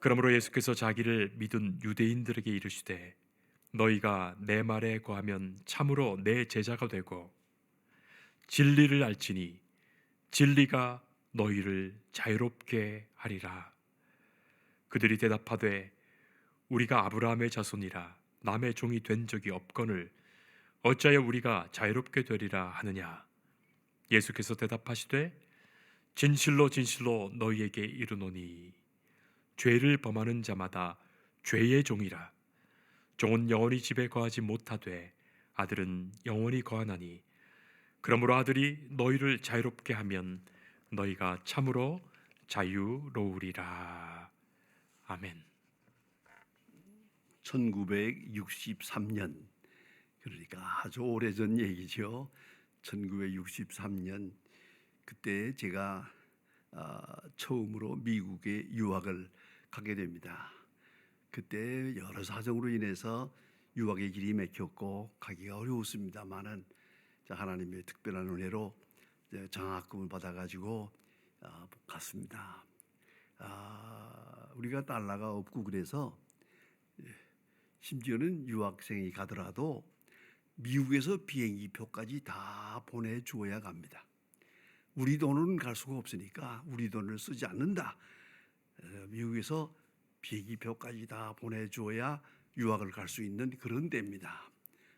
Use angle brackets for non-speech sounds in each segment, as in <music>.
그러므로 예수께서 자기를 믿은 유대인들에게 이르시되 너희가 내 말에 거하면 참으로 내 제자가 되고 진리를 알지니 진리가 너희를 자유롭게 하리라. 그들이 대답하되 우리가 아브라함의 자손이라 남의 종이 된 적이 없거늘 어찌하여 우리가 자유롭게 되리라 하느냐 예수께서 대답하시되 진실로 진실로 너희에게 이르노니 죄를 범하는 자마다 죄의 종이라. 종은 영원히 집에 거하지 못하되 아들은 영원히 거하나니. 그러므로 아들이 너희를 자유롭게 하면 너희가 참으로 자유로우리라. 아멘. 1963년. 그러니까 아주 오래전 얘기죠. 1963년. 그때 제가 아, 처음으로 미국에 유학을 가게 됩니다. 그때 여러 사정으로 인해서 유학의 길이 막혔고 가기가 어려웠습니다만은 자, 하나님의 특별한 은혜로 장학금을 받아가지고 아, 갔습니다. 아, 우리가 달러가 없고 그래서 심지어는 유학생이 가더라도 미국에서 비행기 표까지 다 보내주어야 갑니다. 우리 돈은 갈 수가 없으니까 우리 돈을 쓰지 않는다. 어, 미국에서 비행기 표까지 다 보내주어야 유학을 갈 수 있는 그런 데입니다.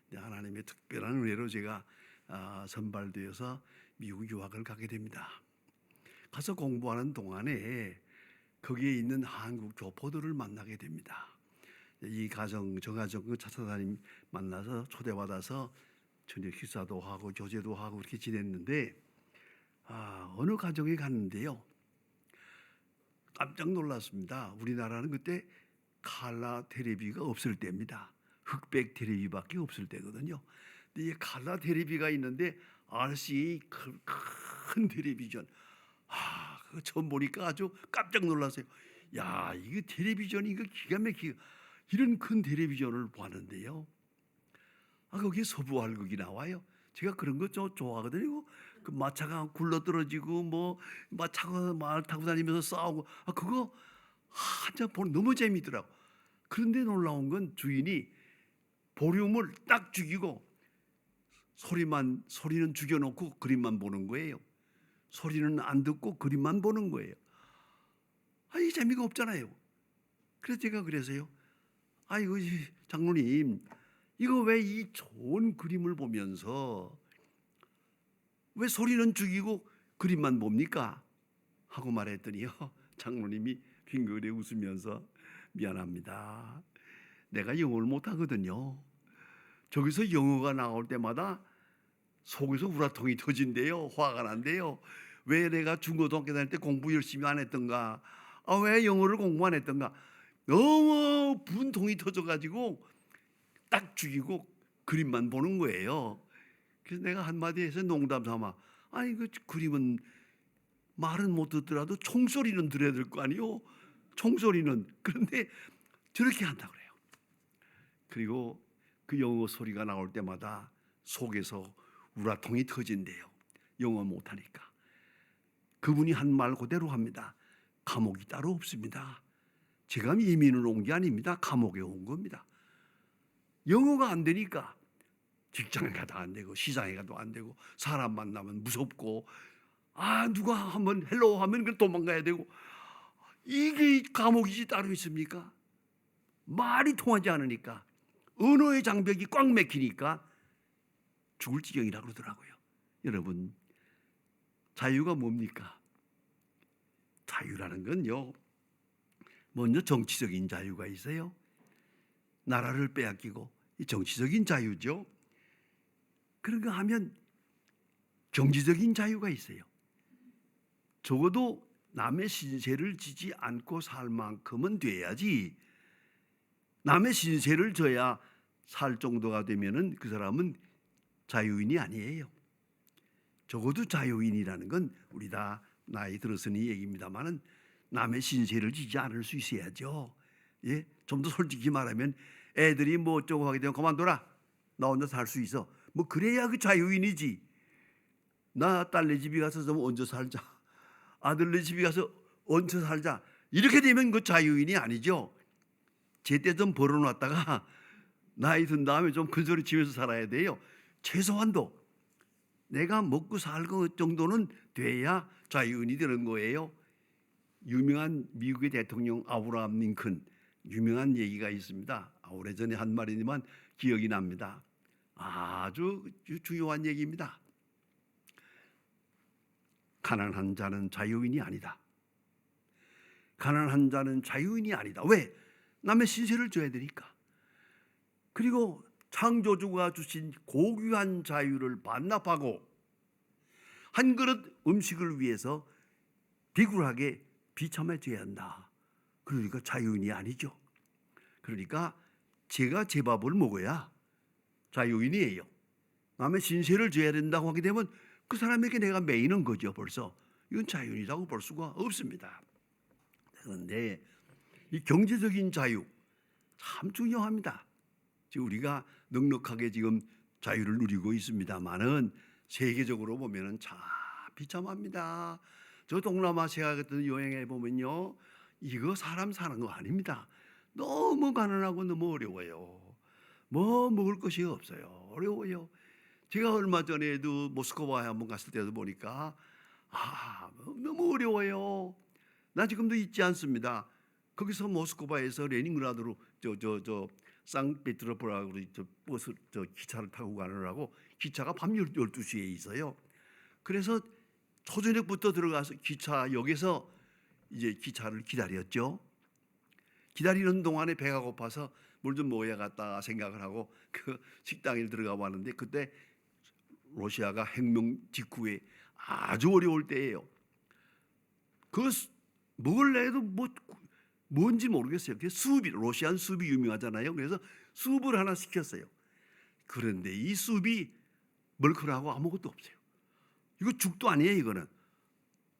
네, 하나님의 특별한 은혜로 제가 아, 선발되어서 미국 유학을 가게 됩니다. 가서 공부하는 동안에 거기에 있는 한국 교포들을 만나게 됩니다. 이 가정 저 가정 그 차사다님 만나서 초대받아서 저녁 식사도 하고 교제도 하고 이렇게 지냈는데 아 어느 가정에 갔는데요 깜짝 놀랐습니다. 우리나라는 그때 칼라 테레비가 없을 때입니다. 흑백 테레비밖에 없을 때거든요. 근데 이 칼라 테레비가 있는데 RCA 큰, 큰 텔레비전 아 그거 처음 보니까 아주 깜짝 놀랐어요. 야 이거 텔레비전이 이거 기가 막히게 이런 큰 텔레비전을 봤는데요. 아 거기 서부 활극이 나와요. 제가 그런 거 좀 좋아하거든요. 그 마차가 굴러 떨어지고 뭐 마차가 말 타고 다니면서 싸우고 아 그거 한참 보는 너무 재미더라고. 그런데 놀라운 건 주인이 볼륨을 딱 죽이고 소리만 소리는 죽여놓고 그림만 보는 거예요. 소리는 안 듣고 그림만 보는 거예요. 아, 이 재미가 없잖아요. 그래서 제가 그래서요. 아이고 이 장로님 이거 왜 이 좋은 그림을 보면서 왜 소리는 죽이고 그림만 봅니까? 하고 말했더니요 <laughs> 장로님이 빙그레 웃으면서 미안합니다. 내가 영어를 못하거든요. 저기서 영어가 나올 때마다 속에서 우라통이 터진대요. 화가 난대요. 왜 내가 중고등학교 다닐 때 공부 열심히 안 했던가? 아, 왜 영어를 공부 안 했던가? 너무 분통이 터져가지고 딱 죽이고 그림만 보는 거예요. 그래서 내가 한마디 해서 농담 삼아 아니 그 그림은 말은 못 듣더라도 총소리는 들어야 될 거 아니요. 총소리는 그런데 저렇게 한다 그래요. 그리고 그 영어 소리가 나올 때마다 속에서 우라통이 터진대요. 영어 못하니까. 그분이 한 말 그대로 합니다. 감옥이 따로 없습니다. 제가 이민을 온 게 아닙니다. 감옥에 온 겁니다. 영어가 안 되니까 직장에 가도 안 되고 시장에 가도 안 되고 사람 만나면 무섭고 아 누가 한번 헬로 하면 그 도망가야 되고 이게 감옥이지 따로 있습니까? 말이 통하지 않으니까 언어의 장벽이 꽉 막히니까 죽을 지경이라 그러더라고요. 여러분 자유가 뭡니까? 자유라는 건요. 먼저 정치적인 자유가 있어요. 나라를 빼앗기고 이 정치적인 자유죠. 그런가 하면 경제적인 자유가 있어요. 적어도 남의 신세를 지지 않고 살 만큼은 돼야지 남의 신세를 져야 살 정도가 되면은 그 사람은 자유인이 아니에요. 적어도 자유인이라는 건 우리 다 나이 들었으니 얘기입니다만은 남의 신세를 지지 않을 수 있어야죠. 예, 좀 더 솔직히 말하면 애들이 뭐 어쩌고 하게 되면 그만둬라. 나 혼자 살 수 있어. 뭐 그래야 그 자유인이지. 나 딸네 집에 가서 좀 얹어 살자. 아들네 집에 가서 얹혀 살자. 이렇게 되면 그 자유인이 아니죠. 제때 좀 벌어놨다가 나이 든 다음에 좀 큰 소리 치면서 살아야 돼요. 최소한도 내가 먹고 살 것 정도는 돼야 자유인이 되는 거예요. 유명한 미국의 대통령 아브라함 링컨 유명한 얘기가 있습니다. 아, 오래전에 한 말이지만 기억이 납니다. 아주 주- 중요한 얘기입니다. 가난한 자는 자유인이 아니다. 가난한 자는 자유인이 아니다. 왜? 남의 신세를 져야 되니까. 그리고 창조주가 주신 고귀한 자유를 반납하고 한 그릇 음식을 위해서 비굴하게 비참해져야 한다. 그러니까 자유인이 아니죠. 그러니까 제가 제 밥을 먹어야 자유인이에요. 남의 신세를 져야 된다고 하게 되면 그 사람에게 내가 매이는 거죠. 벌써 이건 자유인이라고 볼 수가 없습니다. 그런데 이 경제적인 자유 참 중요합니다. 지금 우리가 넉넉하게 지금 자유를 누리고 있습니다만은 세계적으로 보면은 참 비참합니다. 저 동남아시아 같은 여행해 보면요, 이거 사람 사는 거 아닙니다. 너무 가난하고 너무 어려워요. 뭐 먹을 것이 없어요. 어려워요. 제가 얼마 전에도 모스크바에 한번 갔을 때도 보니까 아 너무 어려워요. 나 지금도 잊지 않습니다. 거기서 모스크바에서 레닌그라드로 저 저 저 상페트르부르크로 저 버스 저 기차를 타고 가느라고 기차가 밤 12시에 있어요. 그래서 초저녁부터 들어가서 기차역에서 이제 기차를 기다렸죠. 기다리는 동안에 배가 고파서 물 좀 먹어야겠다 생각을 하고 그 식당에 들어가 봤는데 그때 러시아가 혁명 직후에 아주 어려울 때예요. 그 수- 먹을래 해도 뭐 뭔지 모르겠어요. 그 수비 러시안 수비 유명하잖아요. 그래서 수프를 하나 시켰어요. 그런데 이 수비 멀큰하고 아무것도 없어요. 이거 죽도 아니에요. 이거는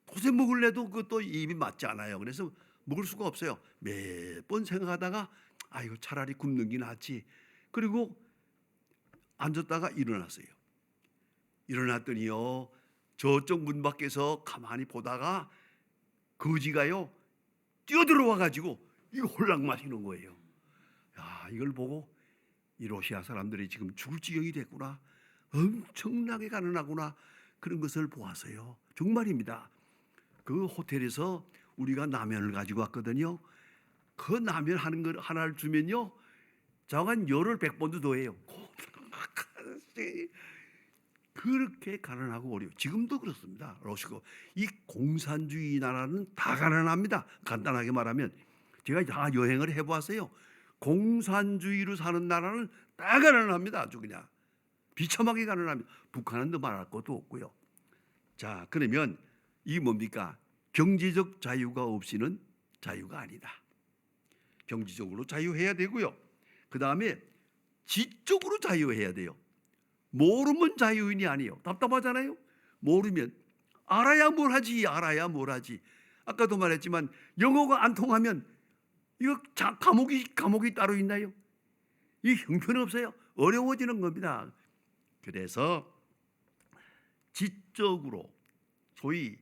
도저히 먹을래도 그것도 입이 맞지 않아요. 그래서 먹을 수가 없어요. 몇 번 생각하다가 아 이거 차라리 굶는 게 낫지. 그리고 앉았다가 일어났어요. 일어났더니요 저쪽 문 밖에서 가만히 보다가 거지가요 뛰어들어와 가지고 이거 홀랑 마시는 거예요. 야 이걸 보고 이 러시아 사람들이 지금 죽을 지경이 됐구나. 엄청나게 가난하구나. 그런 것을 보았어요. 정말입니다. 그 호텔에서 우리가 라면을 가지고 왔거든요. 그 라면 하는 걸 하나를 주면요. 저한 열을 백 번도 더해요. 그렇게 가난하고 어려워. 지금도 그렇습니다. 러시아 이 공산주의 나라는 다 가난합니다. 간단하게 말하면 제가 다 여행을 해보았어요. 공산주의로 사는 나라는 다 가난합니다. 아주 그냥 비참하게 가난합니다. 북한은 더 말할 것도 없고요. 자 그러면 이 뭡니까? 경제적 자유가 없이는 자유가 아니다. 경제적으로 자유해야 되고요. 그 다음에 지적으로 자유해야 돼요. 모르면 자유인이 아니에요. 답답하잖아요. 모르면 알아야 뭘 하지. 알아야 뭘 하지. 아까도 말했지만 영어가 안 통하면 이거 자, 과목이 과목이 따로 있나요? 이 형편 없어요. 어려워지는 겁니다. 그래서 지적으로 소위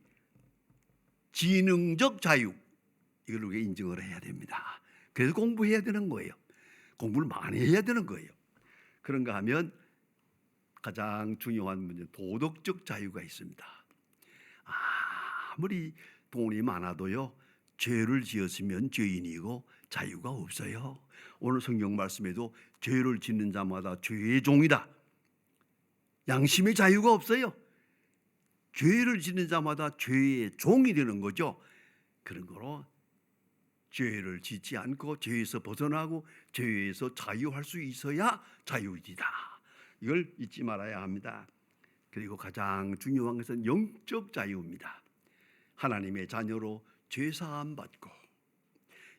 지능적 자유 이걸 우리가 인정을 해야 됩니다. 그래서 공부해야 되는 거예요. 공부를 많이 해야 되는 거예요. 그런가 하면 가장 중요한 문제 도덕적 자유가 있습니다. 아무리 돈이 많아도요 죄를 지었으면 죄인이고 자유가 없어요. 오늘 성경 말씀에도 죄를 짓는 자마다 죄의 종이다. 양심의 자유가 없어요. 죄를 짓는 자마다 죄의 종이 되는 거죠. 그런 거로 죄를 짓지 않고 죄에서 벗어나고 죄에서 자유할 수 있어야 자유이다. 이걸 잊지 말아야 합니다. 그리고 가장 중요한 것은 영적 자유입니다. 하나님의 자녀로 죄 사함 받고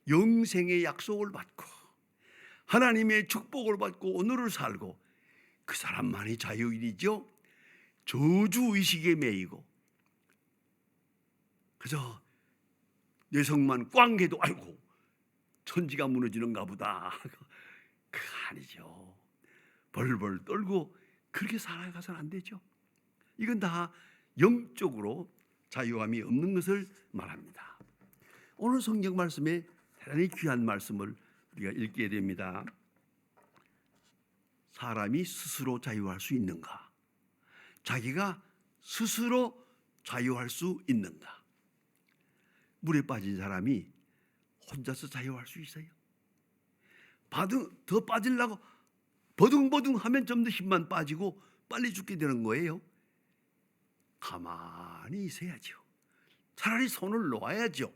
영생의 약속을 받고 하나님의 축복을 받고 오늘을 살고 그 사람만이 자유인이죠. 저주 의식에 매이고 그저 뇌성만 꽝 해도 아이고 천지가 무너지는가 보다. <laughs> 그 아니죠. 벌벌 떨고 그렇게 살아가서는 안 되죠. 이건 다 영적으로 자유함이 없는 것을 말합니다. 오늘 성경 말씀에 대단히 귀한 말씀을 우리가 읽게 됩니다. 사람이 스스로 자유할 수 있는가? 자기가 스스로 자유할 수 있는가? 물에 빠진 사람이 혼자서 자유할 수 있어요? 바등 더 빠지려고 버둥버둥 하면 좀 더 힘만 빠지고 빨리 죽게 되는 거예요. 가만히 있어야죠. 차라리 손을 놓아야죠.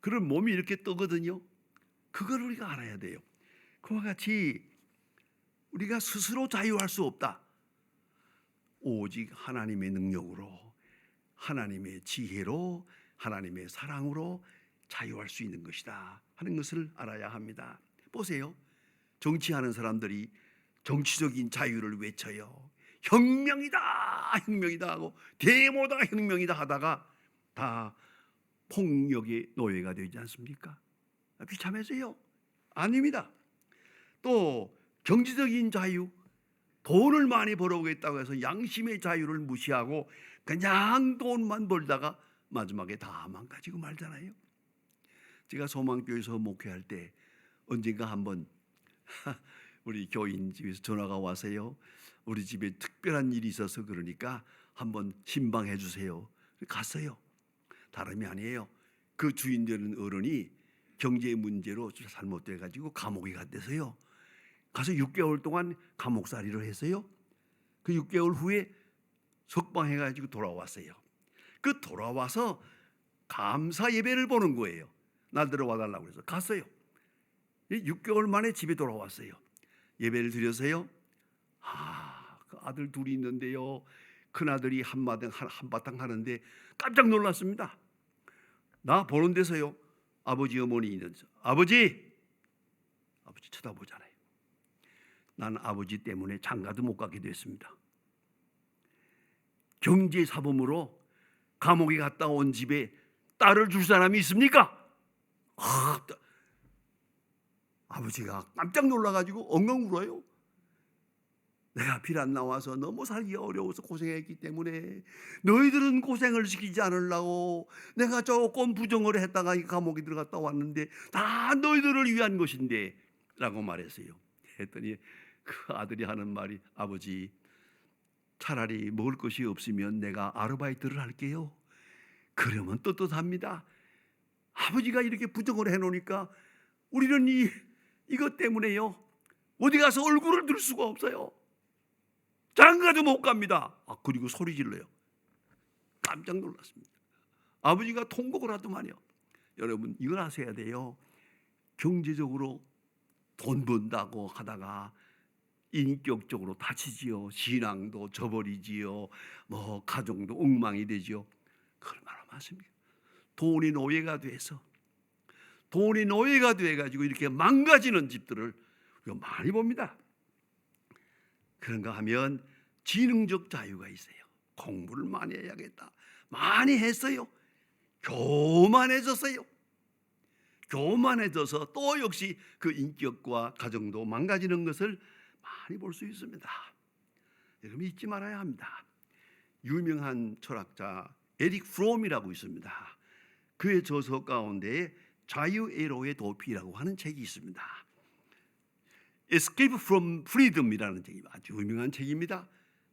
그런 몸이 이렇게 뜨거든요. 그걸 우리가 알아야 돼요. 그와 같이 우리가 스스로 자유할 수 없다. 오직 하나님의 능력으로, 하나님의 지혜로, 하나님의 사랑으로 자유할 수 있는 것이다 하는 것을 알아야 합니다. 보세요. 정치하는 사람들이 정치적인 자유를 외쳐요. 혁명이다, 혁명이다 하고 데모다, 혁명이다 하다가 다 폭력의 노예가 되지 않습니까? 비참해서요. 아닙니다. 또 경제적인 자유, 돈을 많이 벌어오겠다고 해서 양심의 자유를 무시하고 그냥 돈만 벌다가 마지막에 다 망가지고 말잖아요. 제가 소망교회에서 목회할 때 언젠가 한번 <laughs> 우리 교인 집에서 전화가 와서요. 우리 집에 특별한 일이 있어서 그러니까 한번 신방해 주세요. 갔어요. 다름이 아니에요. 그 주인 되는 어른이 경제 문제로 잘못돼 가지고 감옥에 갔대서요. 가서 6개월 동안 감옥살이를 했어요. 그 6개월 후에 석방해 가지고 돌아왔어요. 그 돌아와서 감사 예배를 보는 거예요. 날 들어와 달라고 해서 갔어요. 6개월 만에 집에 돌아왔어요. 예배를 드려서요. 아, 그 아들 둘이 있는데요. 큰 아들이 한마당 한바탕 하는데 깜짝 놀랐습니다. 나 보는 데서요. 아버지 어머니 있는데 아버지 아버지 쳐다보잖아요. 난 아버지 때문에 장가도 못 가게 됐습니다. 경제 사범으로 감옥에 갔다 온 집에 딸을 줄 사람이 있습니까? 아, 따- 아버지가 깜짝 놀라가지고 엉엉 울어요. 내가 비란 나와서 너무 살기 어려워서 고생했기 때문에 너희들은 고생을 시키지 않으려고 내가 조금 부정을 했다가 이 감옥에 들어갔다 왔는데 다 너희들을 위한 것인데 라고 말했어요. 했더니 그 아들이 하는 말이 아버지 차라리 먹을 것이 없으면 내가 아르바이트를 할게요. 그러면 떳떳합니다. 아버지가 이렇게 부정을 해놓으니까 우리는 이 이것 때문에요 어디 가서 얼굴을 들 수가 없어요. 장가도 못 갑니다. 아 그리고 소리 질러요. 깜짝 놀랐습니다. 아버지가 통곡을 하더만요. 여러분 이걸 아셔야 돼요. 경제적으로 돈 번다고 하다가 인격적으로 다치지요. 신앙도 저버리지요. 뭐 가정도 엉망이 되지요. 그 얼마나 많습니까? 돈이 노예가 돼서 돈이 노예가 돼 가지고 이렇게 망가지는 집들을 우리가 많이 봅니다. 그런가 하면 지능적 자유가 있어요. 공부를 많이 해야겠다. 많이 했어요. 교만해졌어요. 교만해져서 또 역시 그 인격과 가정도 망가지는 것을 많이 볼 수 있습니다. 여러분 잊지 말아야 합니다. 유명한 철학자 에릭 프롬이라고 있습니다. 그의 저서 가운데 자유애로의 도피라고 하는 책이 있습니다. Escape from Freedom이라는 책이 아주 유명한 책입니다.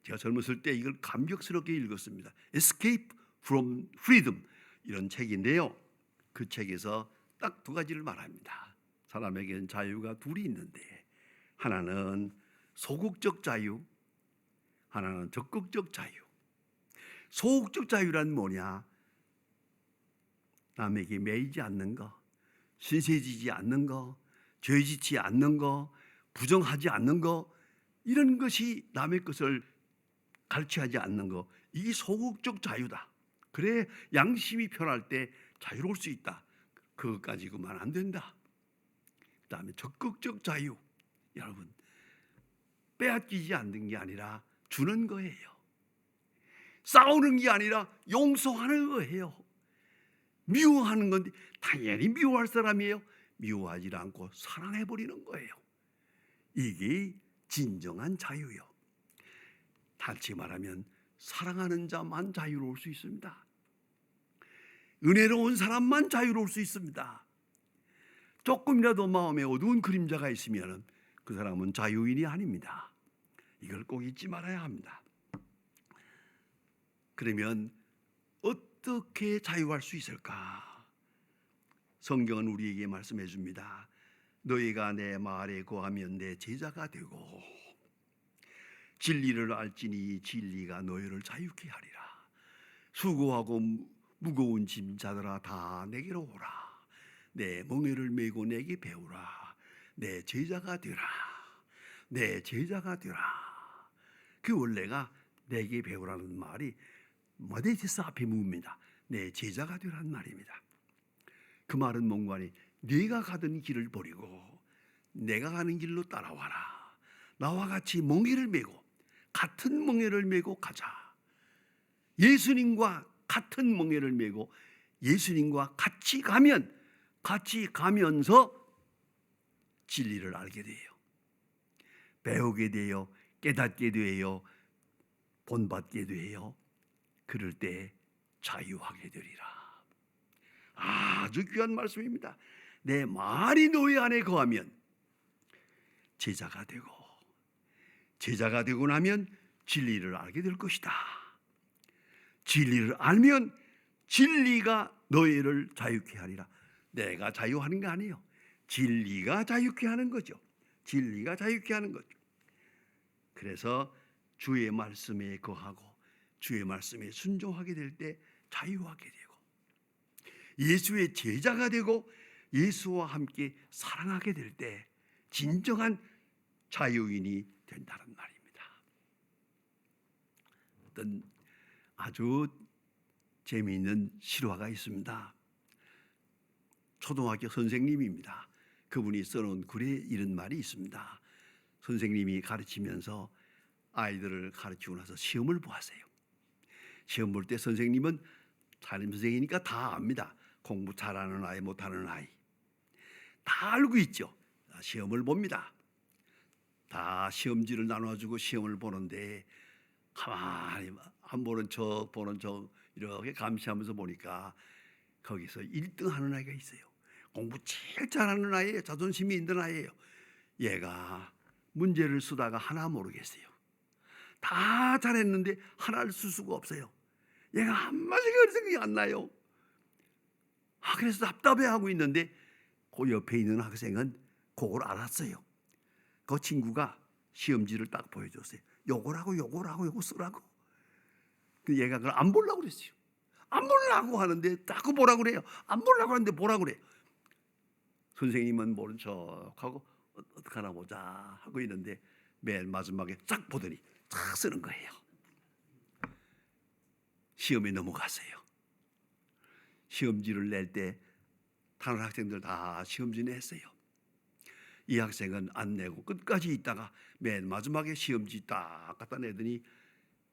제가 젊었을 때 이걸 감격스럽게 읽었습니다. Escape from Freedom 이런 책인데요. 그 책에서 딱 두 가지를 말합니다. 사람에게는 자유가 둘이 있는데 하나는 소극적 자유, 하나는 적극적 자유. 소극적 자유란 뭐냐? 남에게 매이지 않는 거, 신세지지 않는 거, 죄짓지 않는 거, 부정하지 않는 거 이런 것이 남의 것을 갈취하지 않는 거 이게 소극적 자유다. 그래 양심이 편할 때 자유로울 수 있다. 그것 가지고만 안 된다. 그다음에 적극적 자유. 여러분 빼앗기지 않는 게 아니라 주는 거예요. 싸우는 게 아니라 용서하는 거예요. 미워하는 건데 당연히 미워할 사람이에요. 미워하지 않고 사랑해 버리는 거예요. 이게 진정한 자유요. 다시 말하면 사랑하는 자만 자유로울 수 있습니다. 은혜로운 사람만 자유로울 수 있습니다. 조금이라도 마음에 어두운 그림자가 있으면 그 사람은 자유인이 아닙니다. 이걸 꼭 잊지 말아야 합니다. 그러면 어떻게 자유할 수 있을까? 성경은 우리에게 말씀해 줍니다. 너희가 내 말에 거하면 내 제자가 되고 진리를 알지니 진리가 너희를 자유케 하리라. 수고하고 무- 무거운 짐자들아 다 내게로 오라. 내 멍에를 메고 내게 배우라. 내 제자가 되라. 내 제자가 되라. 그 원래가 내게 배우라는 말이 마데티스 앞에 묻습니다. 내 제자가 되라는 말입니다. 그 말은 뭔가니 네가 가던 길을 버리고 내가 가는 길로 따라와라. 나와 같이 멍에를 메고 같은 멍에를 메고 가자. 예수님과 같은 멍에를 메고 예수님과 같이 가면 같이 가면서 진리를 알게 돼요. 배우게 돼요. 깨닫게 돼요. 본받게 돼요. 그럴 때 자유하게 되리라. 아주 귀한 말씀입니다. 내 말이 너희 안에 거하면 제자가 되고 제자가 되고 나면 진리를 알게 될 것이다. 진리를 알면 진리가 너희를 자유케 하리라. 내가 자유하는 게 아니에요. 진리가 자유케 하는 거죠. 진리가 자유케 하는 거죠. 그래서 주의 말씀에 거하고 주의 말씀에 순종하게 될 때 자유하게 되고 예수의 제자가 되고 예수와 함께 사랑하게 될 때 진정한 자유인이 된다는 말입니다. 어떤 아주 재미있는 실화가 있습니다. 초등학교 선생님입니다. 그분이 써놓은 글에 이런 말이 있습니다. 선생님이 가르치면서 아이들을 가르치고 나서 시험을 보았어요. 시험 볼 때 선생님은 담임 선생이니까 다 압니다. 공부 잘하는 아이, 못하는 아이 다 알고 있죠. 시험을 봅니다. 다 시험지를 나눠주고 시험을 보는데 가만히 안 보는 척 보는 척 이렇게 감시하면서 보니까 거기서 1등 하는 아이가 있어요. 공부 제일 잘하는 아이예요. 자존심이 있는 아이예요. 얘가 문제를 쓰다가 하나 모르겠어요. 다 잘했는데 하나를 쓸 수가 없어요. 얘가 한마디가 생각이 안 나요. 아, 그래서 답답해하고 있는데 그 옆에 있는 학생은 그걸 알았어요. 그 친구가 시험지를 딱 보여줬어요. 요거라고 요거라고 요거 쓰라고. 그 얘가 그걸 안 보려고 그랬어요. 안 보려고 하는데 자꾸 보라고 그래요. 안 보려고 하는데 보라고 그래요. 선생님은 모른 척하고 어- 어떡하나 보자 하고 있는데 맨 마지막에 쫙 보더니 쫙 쓰는 거예요. 시험에 넘어갔어요. 시험지를 낼 때 다른 학생들 다 시험지 냈어요. 이 학생은 안 내고 끝까지 있다가 맨 마지막에 시험지 딱 갖다 내더니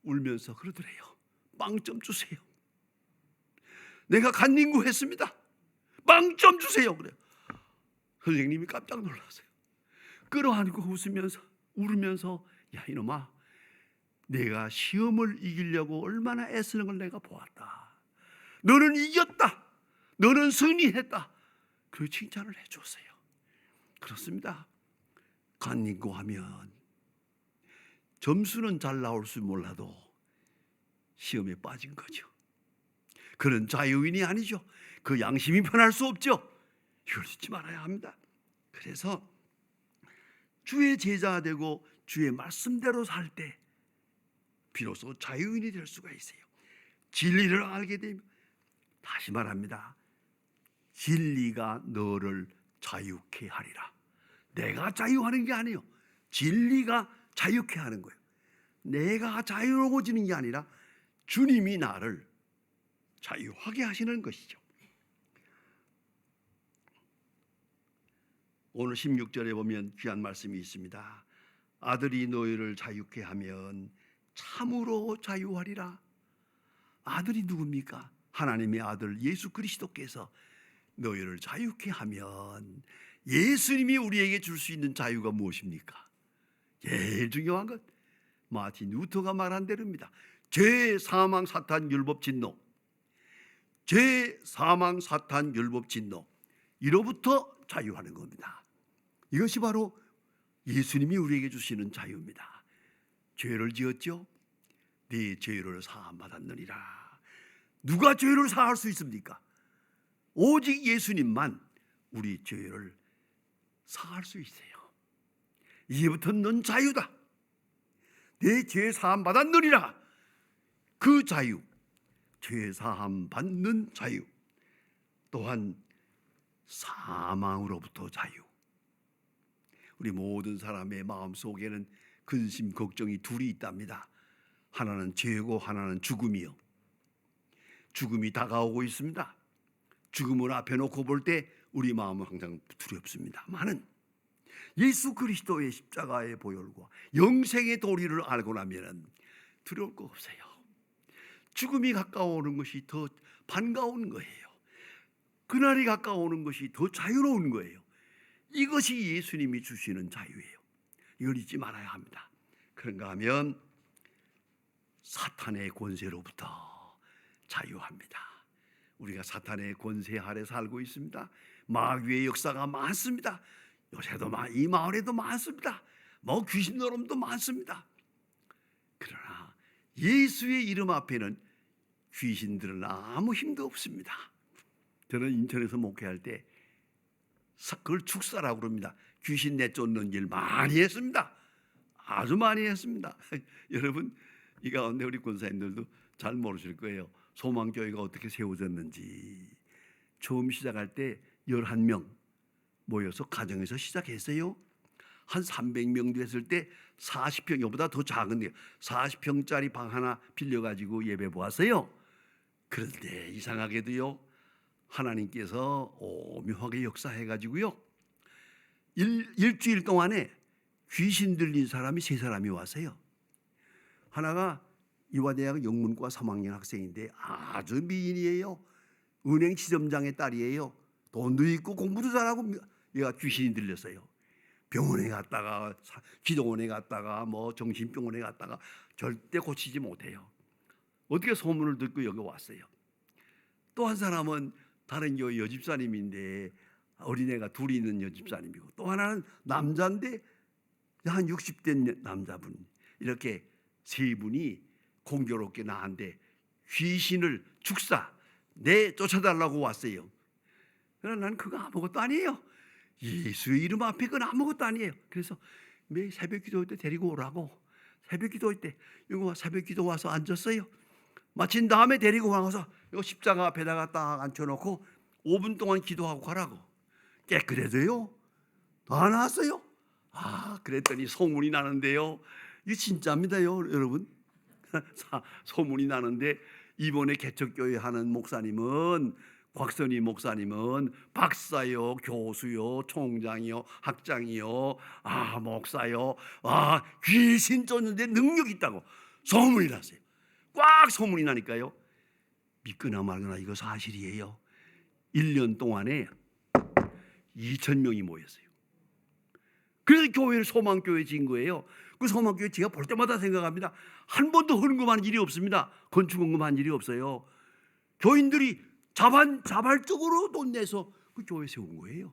울면서 그러더래요. 빵 좀 주세요. 내가 간닝구 했습니다. 빵 좀 주세요. 그래요. 선생님이 깜짝 놀랐어요. 끌어안고 웃으면서 울으면서 야 이놈아 내가 시험을 이기려고 얼마나 애쓰는 걸 내가 보았다. 너는 이겼다. 너는 승리했다. 그 칭찬을 해줬어요. 그렇습니다. 간닝고 하면 점수는 잘 나올 수 몰라도 시험에 빠진 거죠. 그런 자유인이 아니죠. 그 양심이 편할 수 없죠. 이걸 잊지 말아야 합니다. 그래서 주의 제자가 되고 주의 말씀대로 살 때 비로소 자유인이 될 수가 있어요. 진리를 알게 되면 다시 말합니다. 진리가 너를 자유케 하리라. 내가 자유하는 게 아니에요. 진리가 자유케 하는 거예요. 내가 자유로워지는 게 아니라 주님이 나를 자유하게 하시는 것이죠. 오늘 16절에 보면 귀한 말씀이 있습니다. 아들이 너희를 자유케 하면 참으로 자유하리라. 아들이 누굽니까? 하나님의 아들 예수 그리스도께서 너희를 자유케 하면 예수님이 우리에게 줄 수 있는 자유가 무엇입니까? 제일 중요한 것 마틴 루터가 말한 대로입니다. 죄, 사망, 사탄, 율법, 진노. 죄, 사망, 사탄, 율법, 진노 이로부터 자유하는 겁니다. 이것이 바로 예수님이 우리에게 주시는 자유입니다. 죄를 지었죠? 네 죄를 사함 받았느니라. 누가 죄를 사할 수 있습니까? 오직 예수님만 우리 죄를 사할 수 있어요. 이제부터 넌 자유다. 내 죄 사함 받았느니라. 그 자유, 죄 사함 받는 자유, 또한 사망으로부터 자유. 우리 모든 사람의 마음 속에는 근심 걱정이 둘이 있답니다. 하나는 죄고 하나는 죽음이요. 죽음이 다가오고 있습니다. 죽음을 앞에 놓고 볼 때 우리 마음은 항상 두렵습니다만은 예수 그리스도의 십자가의 보혈과 영생의 도리를 알고 나면은 두려울 거 없어요. 죽음이 가까워오는 것이 더 반가운 거예요. 그날이 가까워오는 것이 더 자유로운 거예요. 이것이 예수님이 주시는 자유예요. 이걸 잊지 말아야 합니다. 그런가 하면 사탄의 권세로부터 자유합니다. 우리가 사탄의 권세 아래 살고 있습니다. 마귀의 역사가 많습니다. 요새도 마- 이 마을에도 많습니다. 뭐 귀신 노름도 많습니다. 그러나 예수의 이름 앞에는 귀신들은 아무 힘도 없습니다. 저는 인천에서 목회할 때 사- 그걸 축사라고 그럽니다. 귀신 내쫓는 일 많이 했습니다. 아주 많이 했습니다. <laughs> 여러분 이 가운데 우리 권사님들도 잘 모르실 거예요. 소망교회가 어떻게 세워졌는지. 처음 시작할 때 11명 모여서 가정에서 시작했어요. 한 300명 됐을 때 40평 이보다 더 작은데요. 40평짜리 방 하나 빌려 가지고 예배 보았어요. 그런데 이상하게도요. 하나님께서 오묘하게 역사해 가지고요. 일, 일주일 동안에 귀신 들린 사람이 세 사람이 왔어요. 하나가 이화대학 영문과 3학년 학생인데 아주 미인이에요. 은행 지점장의 딸이에요. 돈도 있고 공부도 잘하고 얘가 귀신이 들렸어요. 병원에 갔다가 사- 기도원에 갔다가 뭐 정신병원에 갔다가 절대 고치지 못해요. 어떻게 소문을 듣고 여기 왔어요. 또 한 사람은 다른 교회 여집사님인데 어린애가 둘이 있는 여집사님이고 또 하나는 남자인데 한 60대 남자분 이렇게 세 분이 공교롭게 나한테 귀신을 축사 내 쫓아달라고 왔어요. 그러나 난 그거 아무것도 아니에요. 예수의 이름 앞에 그건 아무것도 아니에요. 그래서 매일 새벽 기도할 때 데리고 오라고 새벽 기도할 때 이거 새벽 기도 와서 앉았어요. 마친 다음에 데리고 와서 이거 십자가 앞에다가 딱 앉혀놓고 5분 동안 기도하고 가라고 깨끗해져요. 다 나왔어요. 아 그랬더니 소문이 나는데요. 이거 진짜입니다요, 여러분. <laughs> 사- 소문이 나는데 이번에 개척교회 하는 목사님은 곽선희 목사님은 박사요, 교수요, 총장이요, 학장이요, 아 목사요, 아 귀신 쫓는데 능력 있다고 소문이 났어요. 꽉 소문이 나니까요. 믿거나 말거나 이거 사실이에요. 1년 동안에 2천 명이 모였어요. 그래서 교회를 소망교회 진 거예요. 그 소망교회 제가 볼 때마다 생각합니다. 한 번도 헌금한 일이 없습니다. 건축 헌금한 일이 없어요. 교인들이 자발, 자발적으로 돈 내서 그 교회 세운 거예요.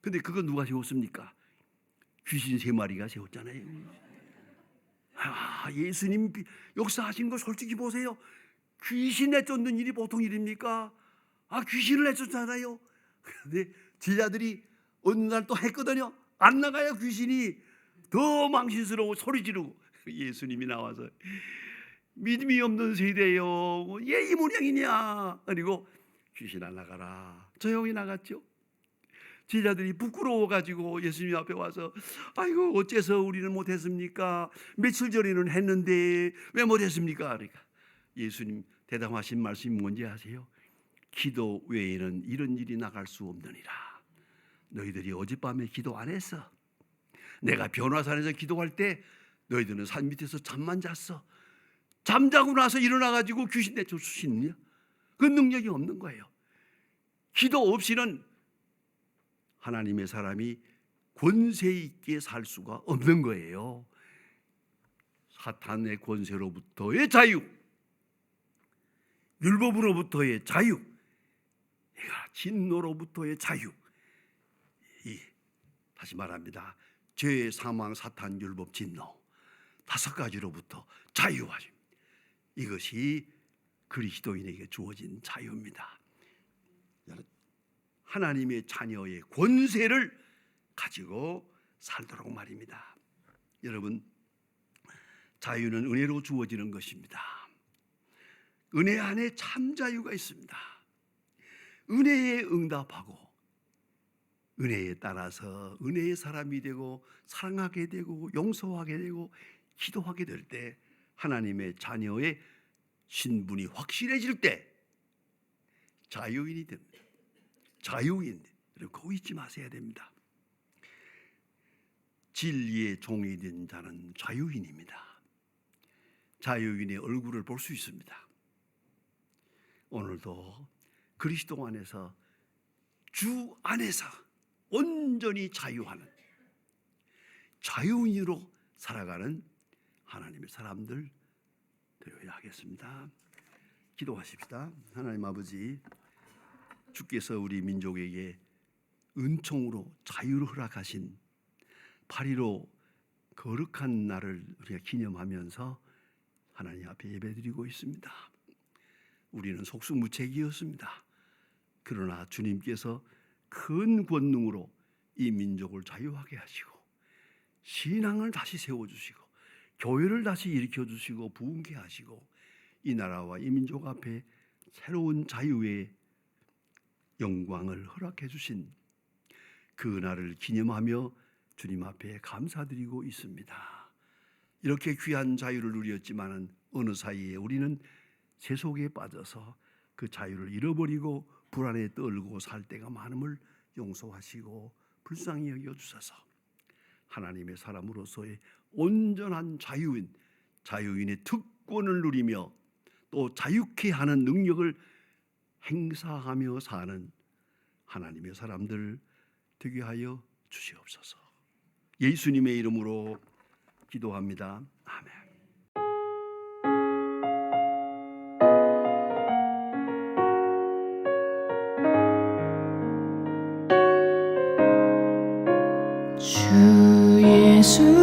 근데 그거 누가 세웠습니까? 귀신 세 마리가 세웠잖아요. 아, 예수님 비- 역사하신 거 솔직히 보세요. 귀신 내쫓는 일이 보통 일입니까? 아, 귀신을 내쫓잖아요. <laughs> 근데 제자들이 어느 날 또 했거든요. 안 나가요, 귀신이. 더 망신스러워 소리 지르고 <laughs> 예수님이 나와서 믿음이 없는 세대요. 얘이 모양이냐? 그리고 귀신 안 나가라. 조용히 나갔죠. 제자들이 부끄러워 가지고 예수님 앞에 와서 아이고 어째서 우리는 못했습니까? 며칠 전에는 했는데 왜 못했습니까? 그러니까 예수님 대담하신 말씀이 뭔지 아세요? 기도 외에는 이런 일이 나갈 수 없느니라. 너희들이 어젯밤에 기도 안 했어. 내가 변화산에서 기도할 때 너희들은 산 밑에서 잠만 잤어. 잠자고 나서 일어나 가지고 귀신 내쫓을 수 있느냐? 그 능력이 없는 거예요. 기도 없이는 하나님의 사람이 권세 있게 살 수가 없는 거예요. 사탄의 권세로부터의 자유, 율법으로부터의 자유, 내가 진노로부터의 자유. 이 다시 말합니다. 죄, 사망, 사탄, 율법, 진노 다섯 가지로부터 자유하심. 이것이 그리스도인에게 주어진 자유입니다. 하나님의 자녀의 권세를 가지고 살도록 말입니다. 여러분, 자유는 은혜로 주어지는 것입니다. 은혜 안에 참 자유가 있습니다. 은혜에 응답하고 은혜에 따라서 은혜의 사람이 되고 사랑하게 되고 용서하게 되고 기도하게 될 때 하나님의 자녀의 신분이 확실해질 때 자유인이 됩니다. 자유인 여러분 잊지 마셔야 됩니다. 진리의 종이 된 자는 자유인입니다. 자유인의 얼굴을 볼 수 있습니다. 오늘도 그리스도 안에서 주 안에서 온전히 자유하는 자유인으로 살아가는 하나님의 사람들 되어야 하겠습니다. 기도하십시다. 하나님 아버지 주께서 우리 민족에게 은총으로 자유를 허락하신 8.15 거룩한 날을 우리가 기념하면서 하나님 앞에 예배드리고 있습니다. 우리는 속수무책이었습니다. 그러나 주님께서 큰 권능으로 이 민족을 자유하게 하시고 신앙을 다시 세워주시고 교회를 다시 일으켜 주시고 부흥케 하시고 이 나라와 이 민족 앞에 새로운 자유의 영광을 허락해 주신 그 날을 기념하며 주님 앞에 감사드리고 있습니다. 이렇게 귀한 자유를 누렸지만은 어느 사이에 우리는 세속에 빠져서 그 자유를 잃어버리고 불안에 떨고 살 때가 많음을 용서하시고 불쌍히 여겨 주셔서 하나님의 사람으로서의 온전한 자유인 자유인의 특권을 누리며 또 자유케 하는 능력을 행사하며 사는 하나님의 사람들 되게 하여 주시옵소서. 예수님의 이름으로 기도합니다. 아멘. 주 예수